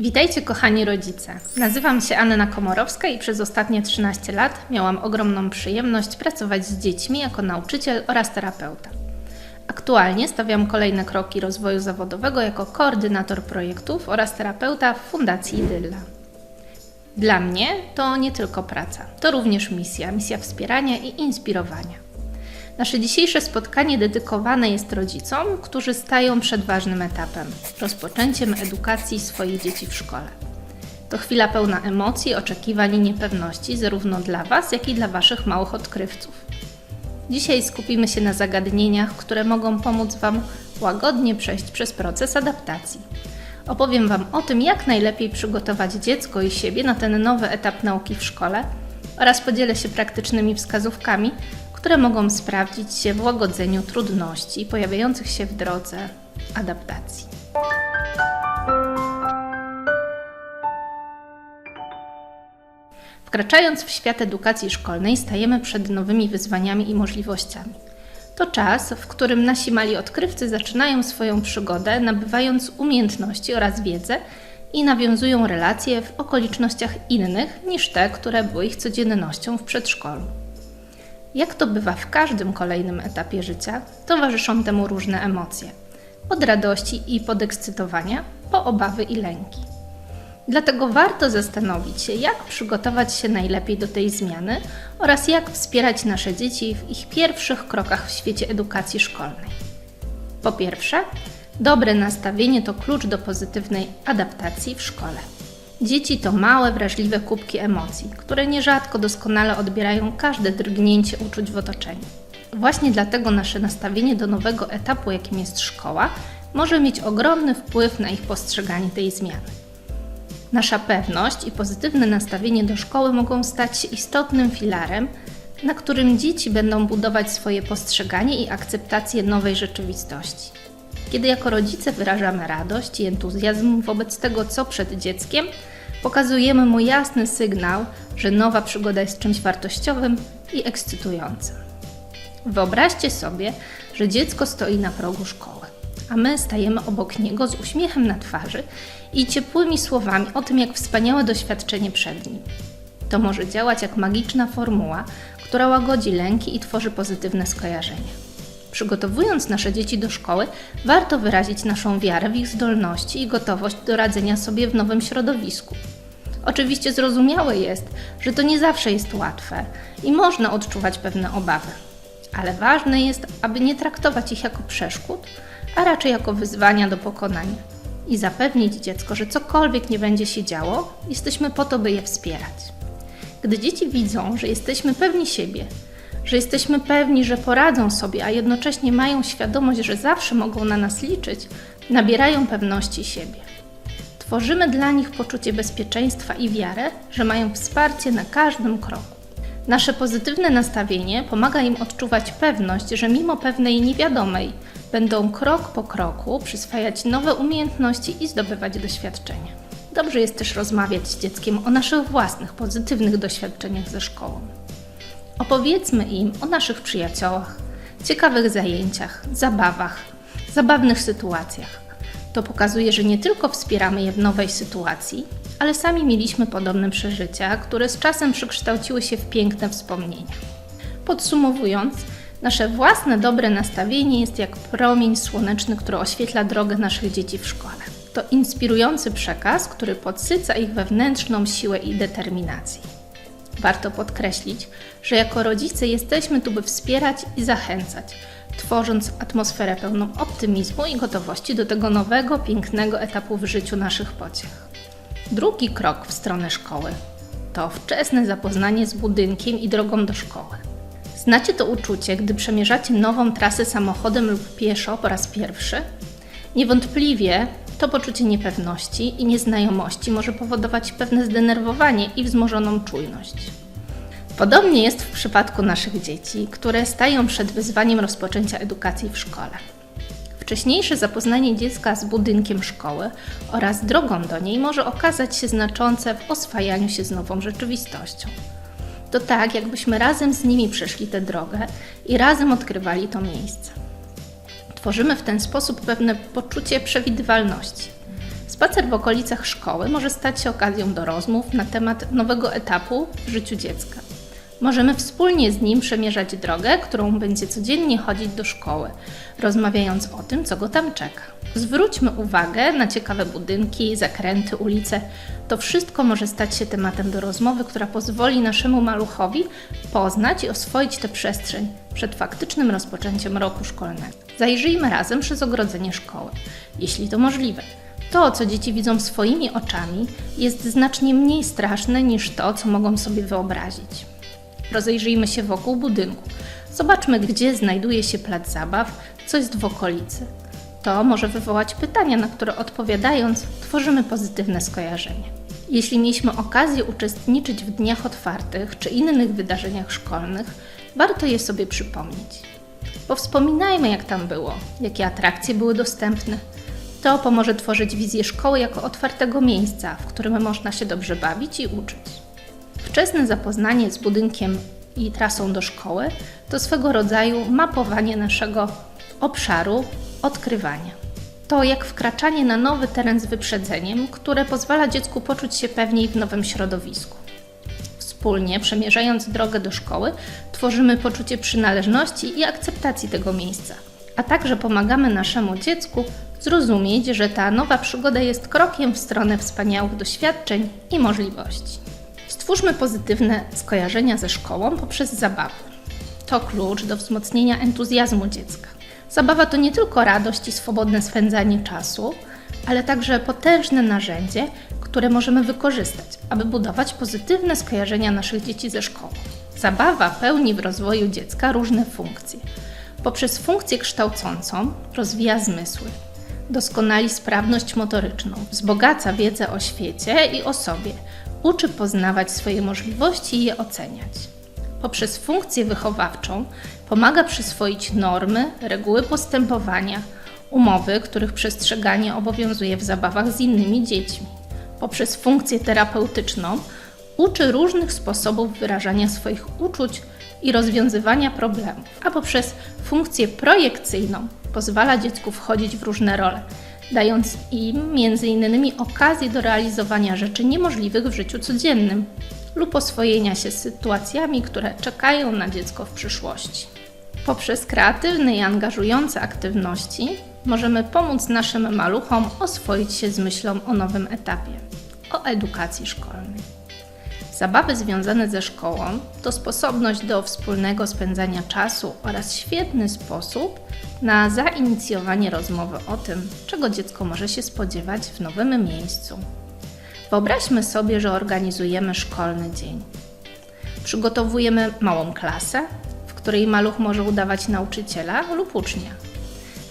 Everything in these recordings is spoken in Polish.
Witajcie kochani rodzice. Nazywam się Anna Komorowska i przez ostatnie 13 lat miałam ogromną przyjemność pracować z dziećmi jako nauczyciel oraz terapeuta. Aktualnie stawiam kolejne kroki rozwoju zawodowego jako koordynator projektów oraz terapeuta w Fundacji Idylla. Dla mnie to nie tylko praca, to również misja, misja wspierania i inspirowania. Nasze dzisiejsze spotkanie dedykowane jest rodzicom, którzy stają przed ważnym etapem rozpoczęciem edukacji swoich dzieci w szkole. To chwila pełna emocji, oczekiwań i niepewności, zarówno dla Was, jak i dla Waszych małych odkrywców. Dzisiaj skupimy się na zagadnieniach, które mogą pomóc Wam łagodnie przejść przez proces adaptacji. Opowiem Wam o tym, jak najlepiej przygotować dziecko i siebie na ten nowy etap nauki w szkole oraz podzielę się praktycznymi wskazówkami, które mogą sprawdzić się w łagodzeniu trudności pojawiających się w drodze adaptacji. Wkraczając w świat edukacji szkolnej, stajemy przed nowymi wyzwaniami i możliwościami. To czas, w którym nasi mali odkrywcy zaczynają swoją przygodę, nabywając umiejętności oraz wiedzę i nawiązują relacje w okolicznościach innych niż te, które były ich codziennością w przedszkolu. Jak to bywa w każdym kolejnym etapie życia, towarzyszą temu różne emocje. Od radości i podekscytowania po obawy i lęki. Dlatego warto zastanowić się, jak przygotować się najlepiej do tej zmiany oraz jak wspierać nasze dzieci w ich pierwszych krokach w świecie edukacji szkolnej. Po pierwsze, dobre nastawienie to klucz do pozytywnej adaptacji w szkole. Dzieci to małe, wrażliwe kubki emocji, które nierzadko doskonale odbierają każde drgnięcie uczuć w otoczeniu. Właśnie dlatego nasze nastawienie do nowego etapu, jakim jest szkoła, może mieć ogromny wpływ na ich postrzeganie tej zmiany. Nasza pewność i pozytywne nastawienie do szkoły mogą stać się istotnym filarem, na którym dzieci będą budować swoje postrzeganie i akceptację nowej rzeczywistości. Kiedy jako rodzice wyrażamy radość i entuzjazm wobec tego, co przed dzieckiem, pokazujemy mu jasny sygnał, że nowa przygoda jest czymś wartościowym i ekscytującym. Wyobraźcie sobie, że dziecko stoi na progu szkoły, a my stajemy obok niego z uśmiechem na twarzy i ciepłymi słowami o tym, jak wspaniałe doświadczenie przed nim. To może działać jak magiczna formuła, która łagodzi lęki i tworzy pozytywne skojarzenia. Przygotowując nasze dzieci do szkoły, warto wyrazić naszą wiarę w ich zdolności i gotowość do radzenia sobie w nowym środowisku. Oczywiście zrozumiałe jest, że to nie zawsze jest łatwe i można odczuwać pewne obawy, ale ważne jest, aby nie traktować ich jako przeszkód, a raczej jako wyzwania do pokonania i zapewnić dziecko, że cokolwiek nie będzie się działo, jesteśmy po to, by je wspierać. Gdy dzieci widzą, że jesteśmy pewni siebie, że jesteśmy pewni, że poradzą sobie, a jednocześnie mają świadomość, że zawsze mogą na nas liczyć, nabierają pewności siebie. Tworzymy dla nich poczucie bezpieczeństwa i wiarę, że mają wsparcie na każdym kroku. Nasze pozytywne nastawienie pomaga im odczuwać pewność, że mimo pewnej niewiadomej będą krok po kroku przyswajać nowe umiejętności i zdobywać doświadczenia. Dobrze jest też rozmawiać z dzieckiem o naszych własnych pozytywnych doświadczeniach ze szkołą. Opowiedzmy im o naszych przyjaciołach, ciekawych zajęciach, zabawach, zabawnych sytuacjach. To pokazuje, że nie tylko wspieramy je w nowej sytuacji, ale sami mieliśmy podobne przeżycia, które z czasem przekształciły się w piękne wspomnienia. Podsumowując, nasze własne dobre nastawienie jest jak promień słoneczny, który oświetla drogę naszych dzieci w szkole. To inspirujący przekaz, który podsyca ich wewnętrzną siłę i determinację. Warto podkreślić, że jako rodzice jesteśmy tu, by wspierać i zachęcać, tworząc atmosferę pełną optymizmu i gotowości do tego nowego, pięknego etapu w życiu naszych pociech. Drugi krok w stronę szkoły to wczesne zapoznanie z budynkiem i drogą do szkoły. Znacie to uczucie, gdy przemierzacie nową trasę samochodem lub pieszo po raz pierwszy? Niewątpliwie to poczucie niepewności i nieznajomości może powodować pewne zdenerwowanie i wzmożoną czujność. Podobnie jest w przypadku naszych dzieci, które stają przed wyzwaniem rozpoczęcia edukacji w szkole. Wcześniejsze zapoznanie dziecka z budynkiem szkoły oraz drogą do niej może okazać się znaczące w oswajaniu się z nową rzeczywistością. To tak, jakbyśmy razem z nimi przeszli tę drogę i razem odkrywali to miejsce. Tworzymy w ten sposób pewne poczucie przewidywalności Spacer w okolicach szkoły może stać się okazją do rozmów na temat nowego etapu w życiu dziecka. Możemy wspólnie z nim przemierzać drogę, którą będzie codziennie chodzić do szkoły, rozmawiając o tym, co go tam czeka. Zwróćmy uwagę na ciekawe budynki, zakręty, ulice. To wszystko może stać się tematem do rozmowy, która pozwoli naszemu maluchowi poznać i oswoić tę przestrzeń przed faktycznym rozpoczęciem roku szkolnego. Zajrzyjmy razem przez ogrodzenie szkoły, jeśli to możliwe. To, co dzieci widzą swoimi oczami, jest znacznie mniej straszne niż to, co mogą sobie wyobrazić. Rozejrzyjmy się wokół budynku. Zobaczmy, gdzie znajduje się plac zabaw, co jest w okolicy. To może wywołać pytania, na które odpowiadając, tworzymy pozytywne skojarzenie. Jeśli mieliśmy okazję uczestniczyć w dniach otwartych czy innych wydarzeniach szkolnych, warto je sobie przypomnieć. Powspominajmy, jak tam było, jakie atrakcje były dostępne. To pomoże tworzyć wizję szkoły jako otwartego miejsca, w którym można się dobrze bawić i uczyć. Wczesne zapoznanie z budynkiem i trasą do szkoły to swego rodzaju mapowanie naszego obszaru odkrywania. To jak wkraczanie na nowy teren z wyprzedzeniem, które pozwala dziecku poczuć się pewniej w nowym środowisku. Wspólnie, przemierzając drogę do szkoły, tworzymy poczucie przynależności i akceptacji tego miejsca, a także pomagamy naszemu dziecku zrozumieć, że ta nowa przygoda jest krokiem w stronę wspaniałych doświadczeń i możliwości. Stwórzmy pozytywne skojarzenia ze szkołą poprzez zabawę. To klucz do wzmocnienia entuzjazmu dziecka. Zabawa to nie tylko radość i swobodne spędzanie czasu, ale także potężne narzędzie, które możemy wykorzystać, aby budować pozytywne skojarzenia naszych dzieci ze szkołą. Zabawa pełni w rozwoju dziecka różne funkcje. Poprzez funkcję kształcącą rozwija zmysły, doskonali sprawność motoryczną, wzbogaca wiedzę o świecie i o sobie, uczy poznawać swoje możliwości i je oceniać. Poprzez funkcję wychowawczą pomaga przyswoić normy, reguły postępowania, umowy, których przestrzeganie obowiązuje w zabawach z innymi dziećmi. Poprzez funkcję terapeutyczną uczy różnych sposobów wyrażania swoich uczuć i rozwiązywania problemów, a poprzez funkcję projekcyjną pozwala dziecku wchodzić w różne role, dając im innymi okazję do realizowania rzeczy niemożliwych w życiu codziennym lub oswojenia się z sytuacjami, które czekają na dziecko w przyszłości. Poprzez kreatywne i angażujące aktywności możemy pomóc naszym maluchom oswoić się z myślą o nowym etapie o edukacji szkolnej. Zabawy związane ze szkołą to sposobność do wspólnego spędzania czasu oraz świetny sposób na zainicjowanie rozmowy o tym, czego dziecko może się spodziewać w nowym miejscu. Wyobraźmy sobie, że organizujemy szkolny dzień. Przygotowujemy małą klasę, której maluch może udawać nauczyciela lub ucznia.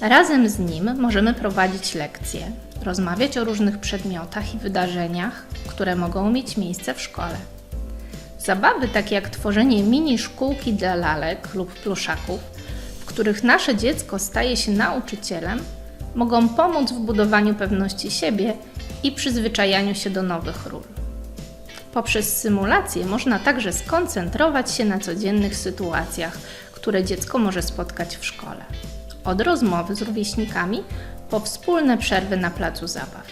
Razem z nim możemy prowadzić lekcje, rozmawiać o różnych przedmiotach i wydarzeniach, które mogą mieć miejsce w szkole. Zabawy takie jak tworzenie mini szkółki dla lalek lub pluszaków, w których nasze dziecko staje się nauczycielem, mogą pomóc w budowaniu pewności siebie i przyzwyczajaniu się do nowych ról. Poprzez symulację można także skoncentrować się na codziennych sytuacjach, które dziecko może spotkać w szkole. Od rozmowy z rówieśnikami po wspólne przerwy na placu zabaw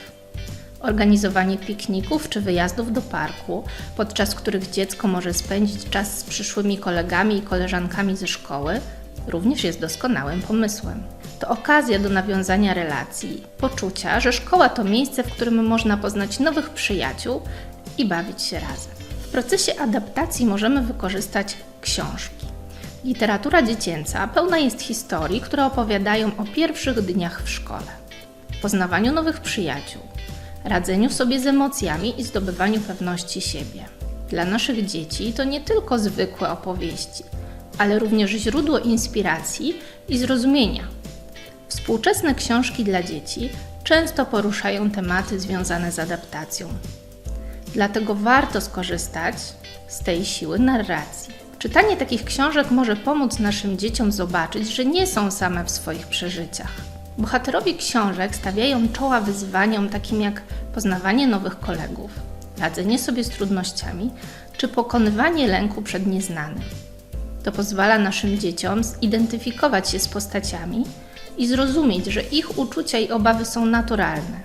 organizowanie pikników czy wyjazdów do parku, podczas których dziecko może spędzić czas z przyszłymi kolegami i koleżankami ze szkoły, również jest doskonałym pomysłem. To okazja do nawiązania relacji, poczucia, że szkoła to miejsce, w którym można poznać nowych przyjaciół i bawić się razem. W procesie adaptacji możemy wykorzystać książki. Literatura dziecięca pełna jest historii, które opowiadają o pierwszych dniach w szkole, poznawaniu nowych przyjaciół, radzeniu sobie z emocjami i zdobywaniu pewności siebie. Dla naszych dzieci to nie tylko zwykłe opowieści, ale również źródło inspiracji i zrozumienia. Współczesne książki dla dzieci często poruszają tematy związane z adaptacją. Dlatego warto skorzystać z tej siły narracji. Czytanie takich książek może pomóc naszym dzieciom zobaczyć, że nie są same w swoich przeżyciach Bohaterowie książek stawiają czoła wyzwaniom takim jak poznawanie nowych kolegów, radzenie sobie z trudnościami czy pokonywanie lęku przed nieznanym. To pozwala naszym dzieciom zidentyfikować się z postaciami i zrozumieć, że ich uczucia i obawy są naturalne.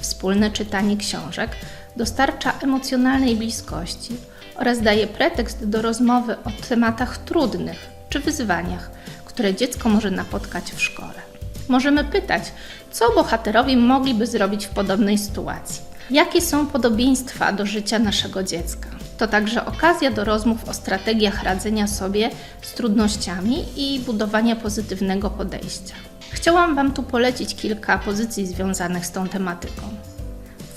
Wspólne czytanie książek dostarcza emocjonalnej bliskości oraz daje pretekst do rozmowy o tematach trudnych czy wyzwaniach, które dziecko może napotkać w szkole. Możemy pytać, co bohaterowie mogliby zrobić w podobnej sytuacji. Jakie są podobieństwa do życia naszego dziecka? To także okazja do rozmów o strategiach radzenia sobie z trudnościami i budowania pozytywnego podejścia. Chciałam Wam tu polecić kilka pozycji związanych z tą tematyką.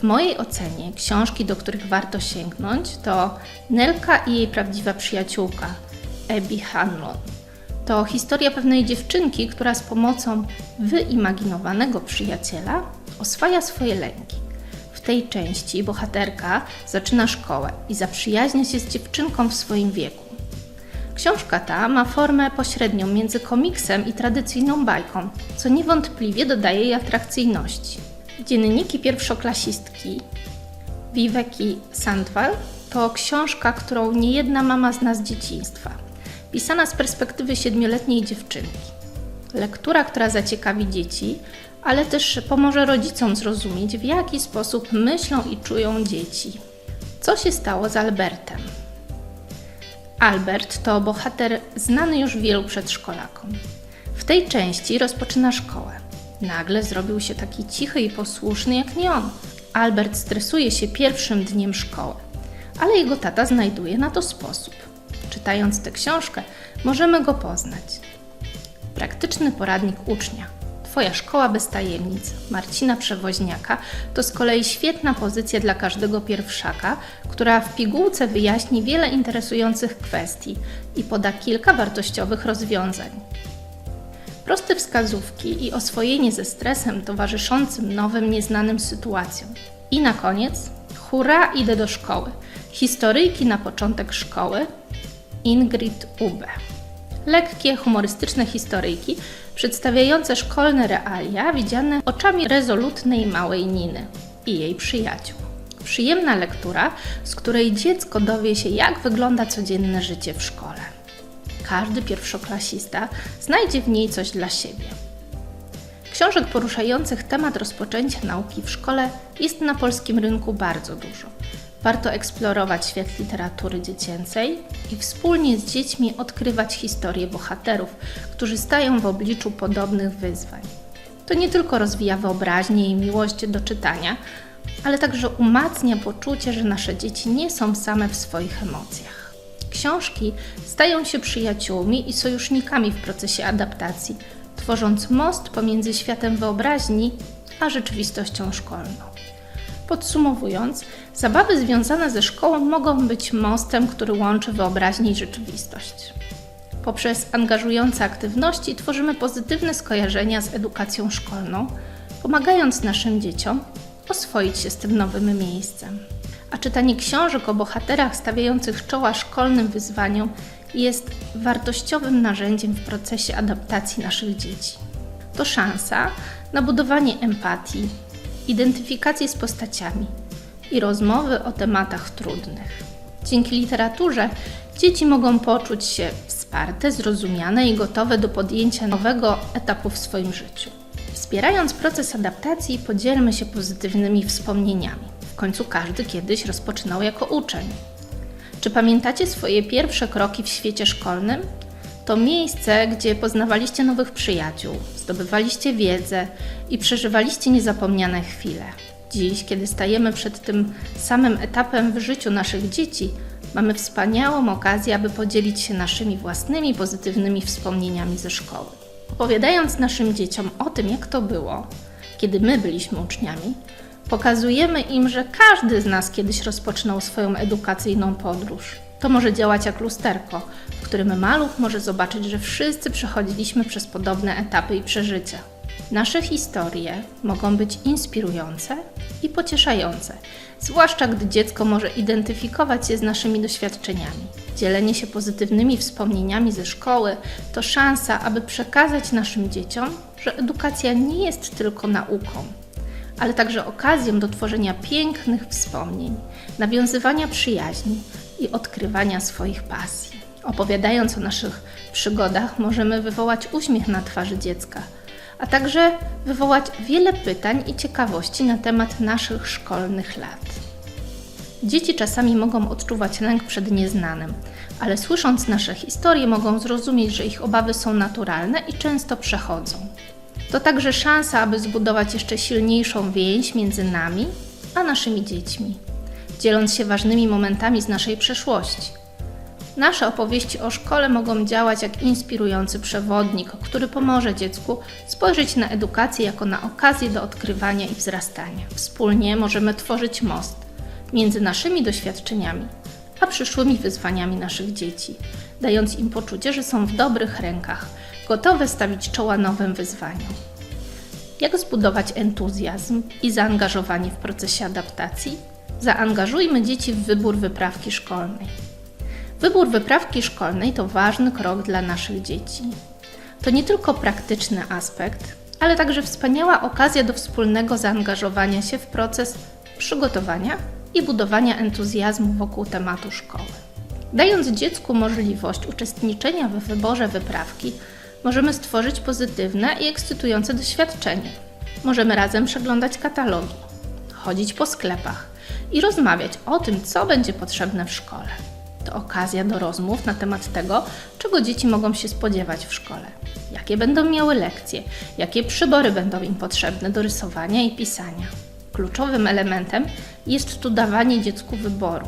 Mojej ocenie książki, do których warto sięgnąć, to Nelka i jej prawdziwa przyjaciółka, Abby Hanlon. To historia pewnej dziewczynki, która z pomocą wyimaginowanego przyjaciela oswaja swoje lęki. W tej części bohaterka zaczyna szkołę i zaprzyjaźnia się z dziewczynką w swoim wieku. Książka ta ma formę pośrednią między komiksem i tradycyjną bajką, co niewątpliwie dodaje jej atrakcyjności. Dzienniki pierwszoklasistki Viveki Sandwal to książka, którą niejedna mama zna z dzieciństwa, pisana z perspektywy siedmioletniej dziewczynki. Lektura, która zaciekawi dzieci, ale też pomoże rodzicom zrozumieć, w jaki sposób myślą i czują dzieci. Co się stało z Albertem? Albert to bohater znany już wielu przedszkolakom. W tej części rozpoczyna szkołę. Nagle zrobił się taki cichy i posłuszny jak nie on. Albert stresuje się pierwszym dniem szkoły, ale jego tata znajduje na to sposób. Czytając tę książkę, możemy go poznać. Praktyczny poradnik ucznia. Twoja szkoła bez tajemnic Marcina Przewoźniaka to z kolei świetna pozycja dla każdego pierwszaka, która w pigułce wyjaśni wiele interesujących kwestii i poda kilka wartościowych rozwiązań. Proste wskazówki i oswojenie ze stresem towarzyszącym nowym, nieznanym sytuacjom. I na koniec, hurra, idę do szkoły. Historyjki na początek szkoły Ingrid Ube. Lekkie, humorystyczne historyjki przedstawiające szkolne realia widziane oczami rezolutnej małej Niny i jej przyjaciół. Przyjemna lektura, z której dziecko dowie się, jak wygląda codzienne życie w szkole. Każdy pierwszoklasista znajdzie w niej coś dla siebie. Książek poruszających temat rozpoczęcia nauki w szkole jest na polskim rynku bardzo dużo. Warto eksplorować świat literatury dziecięcej i wspólnie z dziećmi odkrywać historie bohaterów, którzy stają w obliczu podobnych wyzwań. To nie tylko rozwija wyobraźnię i miłość do czytania, ale także umacnia poczucie, że nasze dzieci nie są same w swoich emocjach. Książki stają się przyjaciółmi i sojusznikami w procesie adaptacji, tworząc most pomiędzy światem wyobraźni a rzeczywistością szkolną. Podsumowując, zabawy związane ze szkołą mogą być mostem, który łączy wyobraźnię i rzeczywistość. Poprzez angażujące aktywności tworzymy pozytywne skojarzenia z edukacją szkolną, pomagając naszym dzieciom oswoić się z tym nowym miejscem. A czytanie książek o bohaterach stawiających czoła szkolnym wyzwaniom jest wartościowym narzędziem w procesie adaptacji naszych dzieci. To szansa na budowanie empatii, identyfikację z postaciami i rozmowy o tematach trudnych. Dzięki literaturze dzieci mogą poczuć się wsparte, zrozumiane i gotowe do podjęcia nowego etapu w swoim życiu. Wspierając proces adaptacji, podzielmy się pozytywnymi wspomnieniami. W końcu każdy kiedyś rozpoczynał jako uczeń. Czy pamiętacie swoje pierwsze kroki w świecie szkolnym? To miejsce, gdzie poznawaliście nowych przyjaciół, zdobywaliście wiedzę i przeżywaliście niezapomniane chwile. Dziś, kiedy stajemy przed tym samym etapem w życiu naszych dzieci, mamy wspaniałą okazję, aby podzielić się naszymi własnymi pozytywnymi wspomnieniami ze szkoły. Opowiadając naszym dzieciom o tym, jak to było, kiedy my byliśmy uczniami, pokazujemy im, że każdy z nas kiedyś rozpoczynał swoją edukacyjną podróż. To może działać jak lusterko, w którym maluch może zobaczyć, że wszyscy przechodziliśmy przez podobne etapy i przeżycia. Nasze historie mogą być inspirujące i pocieszające, zwłaszcza gdy dziecko może identyfikować się z naszymi doświadczeniami. Dzielenie się pozytywnymi wspomnieniami ze szkoły to szansa, aby przekazać naszym dzieciom, że edukacja nie jest tylko nauką, ale także okazją do tworzenia pięknych wspomnień, nawiązywania przyjaźni i odkrywania swoich pasji. Opowiadając o naszych przygodach, możemy wywołać uśmiech na twarzy dziecka, a także wywołać wiele pytań i ciekawości na temat naszych szkolnych lat. Dzieci czasami mogą odczuwać lęk przed nieznanym, ale słysząc nasze historie, mogą zrozumieć, że ich obawy są naturalne i często przechodzą. To także szansa, aby zbudować jeszcze silniejszą więź między nami a naszymi dziećmi, dzieląc się ważnymi momentami z naszej przeszłości. Nasze opowieści o szkole mogą działać jak inspirujący przewodnik, który pomoże dziecku spojrzeć na edukację jako na okazję do odkrywania i wzrastania. Wspólnie możemy tworzyć most między naszymi doświadczeniami a przyszłymi wyzwaniami naszych dzieci, dając im poczucie, że są w dobrych rękach, gotowe stawić czoła nowym wyzwaniom. Jak zbudować entuzjazm i zaangażowanie w procesie adaptacji? Zaangażujmy dzieci w wybór wyprawki szkolnej. Wybór wyprawki szkolnej to ważny krok dla naszych dzieci. To nie tylko praktyczny aspekt, ale także wspaniała okazja do wspólnego zaangażowania się w proces przygotowania i budowania entuzjazmu wokół tematu szkoły. Dając dziecku możliwość uczestniczenia w wyborze wyprawki, możemy stworzyć pozytywne i ekscytujące doświadczenie. Możemy razem przeglądać katalogi, chodzić po sklepach i rozmawiać o tym, co będzie potrzebne w szkole. To okazja do rozmów na temat tego, czego dzieci mogą się spodziewać w szkole, jakie będą miały lekcje, jakie przybory będą im potrzebne do rysowania i pisania. Kluczowym elementem jest tu dawanie dziecku wyboru.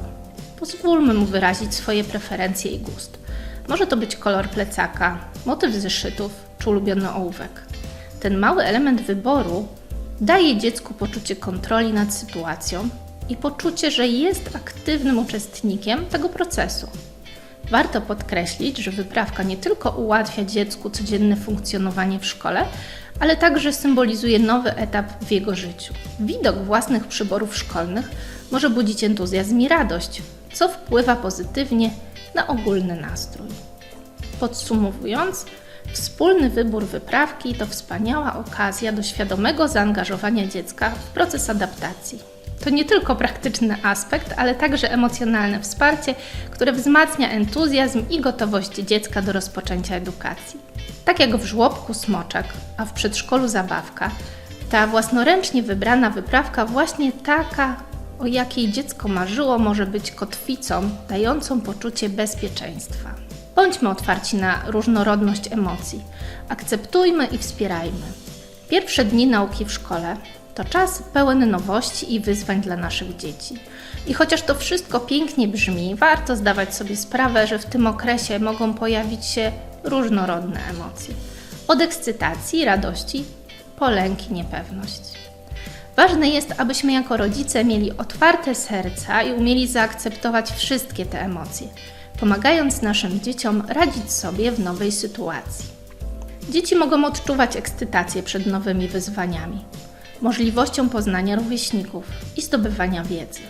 Pozwólmy mu wyrazić swoje preferencje i gust. Może to być kolor plecaka, motyw zeszytów czy ulubiony ołówek. Ten mały element wyboru daje dziecku poczucie kontroli nad sytuacją i poczucie, że jest aktywnym uczestnikiem tego procesu. Warto podkreślić, że wyprawka nie tylko ułatwia dziecku codzienne funkcjonowanie w szkole, ale także symbolizuje nowy etap w jego życiu. Widok własnych przyborów szkolnych może budzić entuzjazm i radość, co wpływa pozytywnie na ogólny nastrój. Podsumowując, wspólny wybór wyprawki to wspaniała okazja do świadomego zaangażowania dziecka w proces adaptacji. To nie tylko praktyczny aspekt, ale także emocjonalne wsparcie, które wzmacnia entuzjazm i gotowość dziecka do rozpoczęcia edukacji. Tak jak w żłobku smoczek, a w przedszkolu zabawka, ta własnoręcznie wybrana wyprawka, właśnie taka, o jakiej dziecko marzyło, może być kotwicą dającą poczucie bezpieczeństwa. Bądźmy otwarci na różnorodność emocji, akceptujmy i wspierajmy. Pierwsze dni nauki w szkole to czas pełen nowości i wyzwań dla naszych dzieci. I chociaż to wszystko pięknie brzmi, warto zdawać sobie sprawę, że w tym okresie mogą pojawić się różnorodne emocje. Od ekscytacji, radości, po lęk i niepewność. Ważne jest, abyśmy jako rodzice mieli otwarte serca i umieli zaakceptować wszystkie te emocje, pomagając naszym dzieciom radzić sobie w nowej sytuacji. Dzieci mogą odczuwać ekscytację przed nowymi wyzwaniami, możliwością poznania rówieśników i zdobywania wiedzy.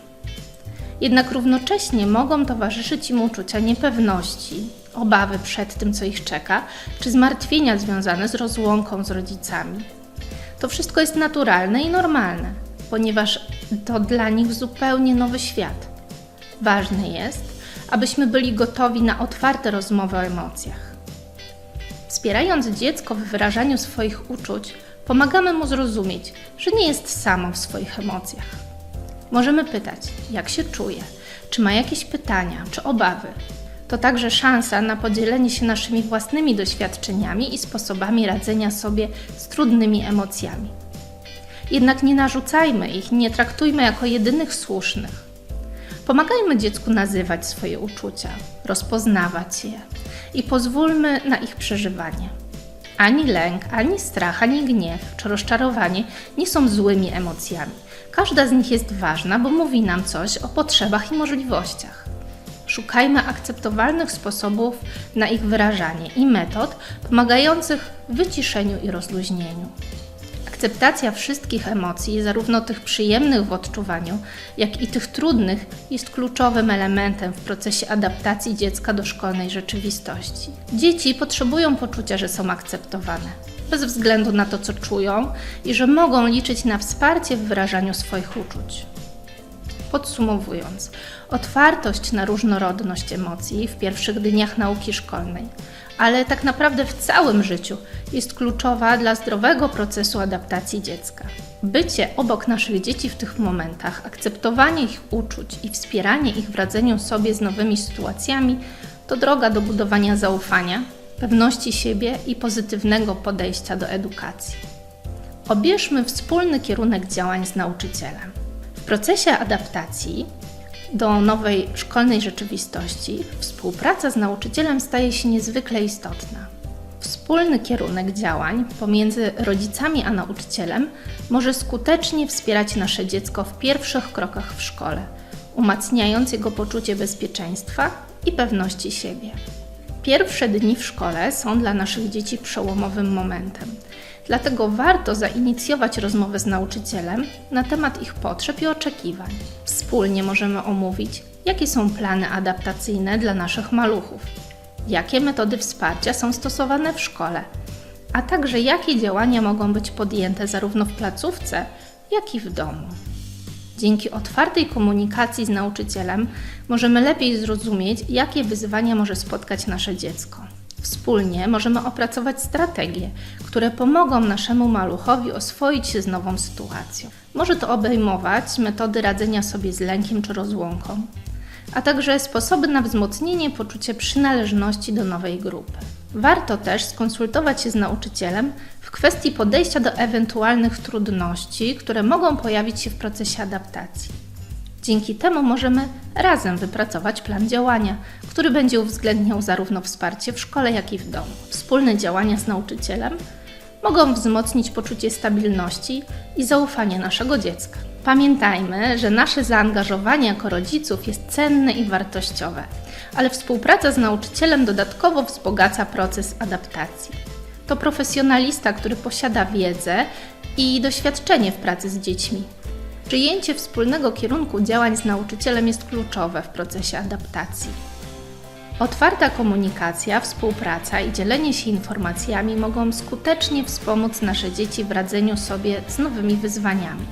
Jednak równocześnie mogą towarzyszyć im uczucia niepewności, obawy przed tym, co ich czeka, czy zmartwienia związane z rozłąką z rodzicami. To wszystko jest naturalne i normalne, ponieważ to dla nich zupełnie nowy świat. Ważne jest, abyśmy byli gotowi na otwarte rozmowy o emocjach. Wspierając dziecko w wyrażaniu swoich uczuć, pomagamy mu zrozumieć, że nie jest samo w swoich emocjach. Możemy pytać, jak się czuje, czy ma jakieś pytania czy obawy. To także szansa na podzielenie się naszymi własnymi doświadczeniami i sposobami radzenia sobie z trudnymi emocjami. Jednak nie narzucajmy ich, nie traktujmy jako jedynych słusznych. Pomagajmy dziecku nazywać swoje uczucia, rozpoznawać je i pozwólmy na ich przeżywanie. Ani lęk, ani strach, ani gniew czy rozczarowanie nie są złymi emocjami. Każda z nich jest ważna, bo mówi nam coś o potrzebach i możliwościach. Szukajmy akceptowalnych sposobów na ich wyrażanie i metod pomagających wyciszeniu i rozluźnieniu. Akceptacja wszystkich emocji, zarówno tych przyjemnych w odczuwaniu, jak i tych trudnych, jest kluczowym elementem w procesie adaptacji dziecka do szkolnej rzeczywistości. Dzieci potrzebują poczucia, że są akceptowane, bez względu na to, co czują i że mogą liczyć na wsparcie w wyrażaniu swoich uczuć. Podsumowując, otwartość na różnorodność emocji w pierwszych dniach nauki szkolnej, ale tak naprawdę w całym życiu jest kluczowa dla zdrowego procesu adaptacji dziecka. Bycie obok naszych dzieci w tych momentach, akceptowanie ich uczuć i wspieranie ich w radzeniu sobie z nowymi sytuacjami to droga do budowania zaufania, pewności siebie i pozytywnego podejścia do edukacji. Obierzmy wspólny kierunek działań z nauczycielem. W procesie adaptacji do nowej szkolnej rzeczywistości współpraca z nauczycielem staje się niezwykle istotna. Wspólny kierunek działań pomiędzy rodzicami a nauczycielem może skutecznie wspierać nasze dziecko w pierwszych krokach w szkole, umacniając jego poczucie bezpieczeństwa i pewności siebie. Pierwsze dni w szkole są dla naszych dzieci przełomowym momentem. Dlatego warto zainicjować rozmowę z nauczycielem na temat ich potrzeb i oczekiwań. Wspólnie możemy omówić, jakie są plany adaptacyjne dla naszych maluchów, jakie metody wsparcia są stosowane w szkole, a także jakie działania mogą być podjęte zarówno w placówce, jak i w domu. Dzięki otwartej komunikacji z nauczycielem możemy lepiej zrozumieć, jakie wyzwania może spotkać nasze dziecko. Wspólnie możemy opracować strategie, które pomogą naszemu maluchowi oswoić się z nową sytuacją. Może to obejmować metody radzenia sobie z lękiem czy rozłąką, a także sposoby na wzmocnienie poczucia przynależności do nowej grupy. Warto też skonsultować się z nauczycielem w kwestii podejścia do ewentualnych trudności, które mogą pojawić się w procesie adaptacji. Dzięki temu możemy razem wypracować plan działania, który będzie uwzględniał zarówno wsparcie w szkole, jak i w domu. Wspólne działania z nauczycielem mogą wzmocnić poczucie stabilności i zaufanie naszego dziecka. Pamiętajmy, że nasze zaangażowanie jako rodziców jest cenne i wartościowe, ale współpraca z nauczycielem dodatkowo wzbogaca proces adaptacji. To profesjonalista, który posiada wiedzę i doświadczenie w pracy z dziećmi. Przyjęcie wspólnego kierunku działań z nauczycielem jest kluczowe w procesie adaptacji. Otwarta komunikacja, współpraca i dzielenie się informacjami mogą skutecznie wspomóc nasze dzieci w radzeniu sobie z nowymi wyzwaniami.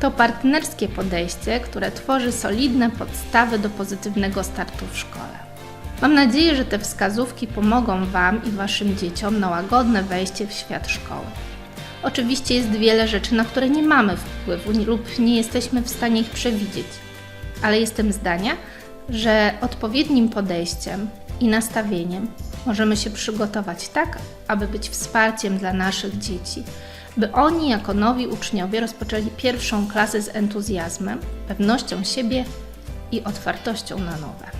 To partnerskie podejście, które tworzy solidne podstawy do pozytywnego startu w szkole. Mam nadzieję, że te wskazówki pomogą Wam i Waszym dzieciom na łagodne wejście w świat szkoły. Oczywiście jest wiele rzeczy, na które nie mamy wpływu lub nie jesteśmy w stanie ich przewidzieć, ale jestem zdania, że odpowiednim podejściem i nastawieniem możemy się przygotować tak, aby być wsparciem dla naszych dzieci, by oni jako nowi uczniowie rozpoczęli pierwszą klasę z entuzjazmem, pewnością siebie i otwartością na nowe.